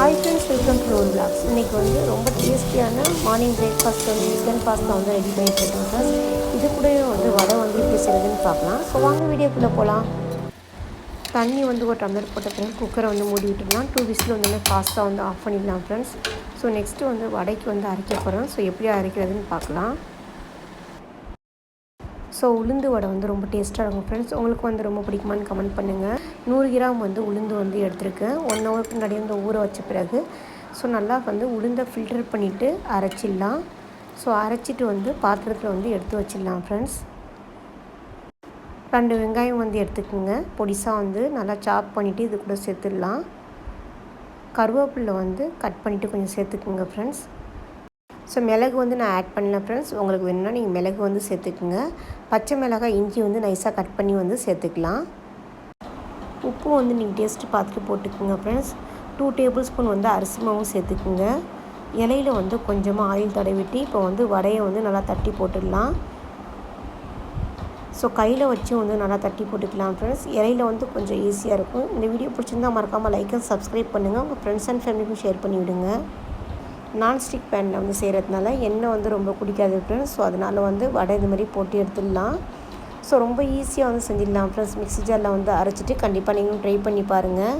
Hi friends welcome to Roll Blocks இன்றைக்கி வந்து ரொம்ப டேஸ்டியான மார்னிங் பிரேக்ஃபாஸ்ட் வந்து சிக்கன் பாஸ்தா வந்து ரெடி பண்ணிட்டு இருக்கோம் ஃப்ரெண்ட்ஸ் இது கூட வந்து வடை வந்து எப்படி செய்யுதுன்னு பார்க்கலாம். ஸோ வாங்க வீடியோக்குள்ளே போகலாம் தண்ணி வந்து ஒரு டம்ளர் போட்ட பிறகு குக்கரை வந்து மூடி விட்டுடலாம். டூ விசில் வந்து பாஸ்தா வந்து ஆஃப் பண்ணிடலாம் ஃப்ரெண்ட்ஸ் ஸோ நெக்ஸ்ட்டு வந்து வடைக்கு வந்து அரைக்க போகிறோம் ஸோ எப்படி அரைக்கிறதுன்னு பார்க்கலாம். ஸோ உளுந்து வடை வந்து ரொம்ப டேஸ்ட்டாக இருக்கும் ஃப்ரெண்ட்ஸ் உங்களுக்கு வந்து ரொம்ப பிடிக்குமான்னு கமெண்ட் பண்ணுங்கள் நூறு கிராம் வந்து உளுந்து வந்து எடுத்திருக்கேன். ஒன் ஹவருக்கு முன்னாடி வந்து ஊற வச்ச பிறகு ஸோ நல்லா வந்து உளுந்தை ஃபில்டர் பண்ணிவிட்டு அரைச்சிடலாம். ஸோ அரைச்சிட்டு வந்து பாத்திரத்தில் வந்து எடுத்து வச்சிடலாம் ஃப்ரெண்ட்ஸ் ரெண்டு வெங்காயம் வந்து எடுத்துக்கோங்க. பொடிசாக வந்து நல்லா சாப் பண்ணிவிட்டு இது கூட சேர்த்துடலாம். கருவேப்பிலை வந்து கட் பண்ணிவிட்டு கொஞ்சம் சேர்த்துக்குங்க ஃப்ரெண்ட்ஸ் ஸோ மிளகு வந்து நான் ஆட் பண்ணல ஃப்ரெண்ட்ஸ் உங்களுக்கு வேணும்னா நீங்கள் மிளகு வந்து சேர்த்துக்குங்க. பச்சை மிளகாய் இஞ்சி வந்து நைஸாக கட் பண்ணி வந்து சேர்த்துக்கலாம். உப்பு வந்து நீங்கள் டேஸ்ட்டு பார்த்துட்டு போட்டுக்குங்க ஃப்ரெண்ட்ஸ் டூ டேபிள் ஸ்பூன் வந்து அரிசி மாவும் சேர்த்துக்குங்க. இலையில் வந்து கொஞ்சமாக ஆயில் தடவிட்டு இப்போ வந்து வடையை வந்து நல்லா தட்டி போட்டுடலாம். ஸோ கையில் வச்சு வந்து நல்லா தட்டி போட்டுக்கலாம் ஃப்ரெண்ட்ஸ் இலையில் வந்து கொஞ்சம் ஈஸியாக இருக்கும். இந்த வீடியோ பிடிச்சிருந்தா மறக்காமல் லைக் அண்ட் சப்ஸ்கிரைப் பண்ணுங்கள் உங்கள் ஃப்ரெண்ட்ஸ் அண்ட் ஃபேமிலிக்கும் ஷேர் பண்ணிவிடுங்க. நான்ஸ்டிக் பேனில் வந்து செய்கிறதுனால எண்ணெய் வந்து ரொம்ப குடிக்காது ஃப்ரெண்ட்ஸ் ஸோ அதனால் வந்து வடை இது மாதிரி போட்டு எடுத்துடலாம். ஸோ ரொம்ப ஈஸியாக வந்து செஞ்சிடலாம் ஃப்ரெண்ட்ஸ் மிக்ஸி ஜாரில் வந்து அரைச்சிட்டு கண்டிப்பாக நீங்களும் ட்ரை பண்ணி பாருங்கள்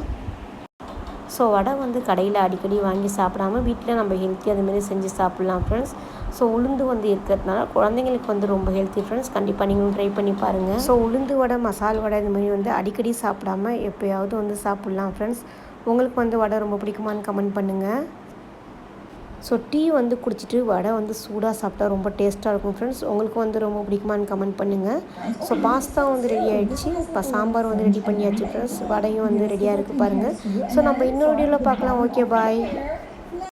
ஸோ வடை வந்து கடையில் அடிக்கடி வாங்கி சாப்பிடாம வீட்டில் நம்ம ஹெல்த்தி அதுமாரி செஞ்சு சாப்பிட்லாம் ஃப்ரெண்ட்ஸ் ஸோ உளுந்து வந்து இருக்கிறதுனால குழந்தைங்களுக்கு வந்து ரொம்ப ஹெல்த்தி ஃப்ரெண்ட்ஸ் கண்டிப்பாக நீங்களும் ட்ரை பண்ணி பாருங்கள் ஸோ உளுந்து வடை மசால் வடை இது மாதிரி வந்து அடிக்கடி சாப்பிடாம எப்போயாவது வந்து சாப்பிட்லாம் ஃப்ரெண்ட்ஸ் உங்களுக்கு வந்து வடை ரொம்ப பிடிக்குமான்னு கமெண்ட் பண்ணுங்கள் ஸோ டீ வந்து குடிச்சிட்டு வடை வந்து சூடாக சாப்பிட்டா ரொம்ப டேஸ்ட்டாக இருக்கும் ஃப்ரெண்ட்ஸ் உங்களுக்கு வந்து ரொம்ப பிடிக்குமான்னு கமெண்ட் பண்ணுங்கள் ஸோ பாஸ்தா வந்து ரெடி ஆகிடுச்சு இப்போ சாம்பார் வந்து ரெடி பண்ணியாச்சு ஃப்ரெண்ட்ஸ் வடையும் வந்து ரெடியாக இருக்குது பாருங்கள் ஸோ நம்ம இன்னொரு வீடியோவில் பார்க்கலாம். Okay bye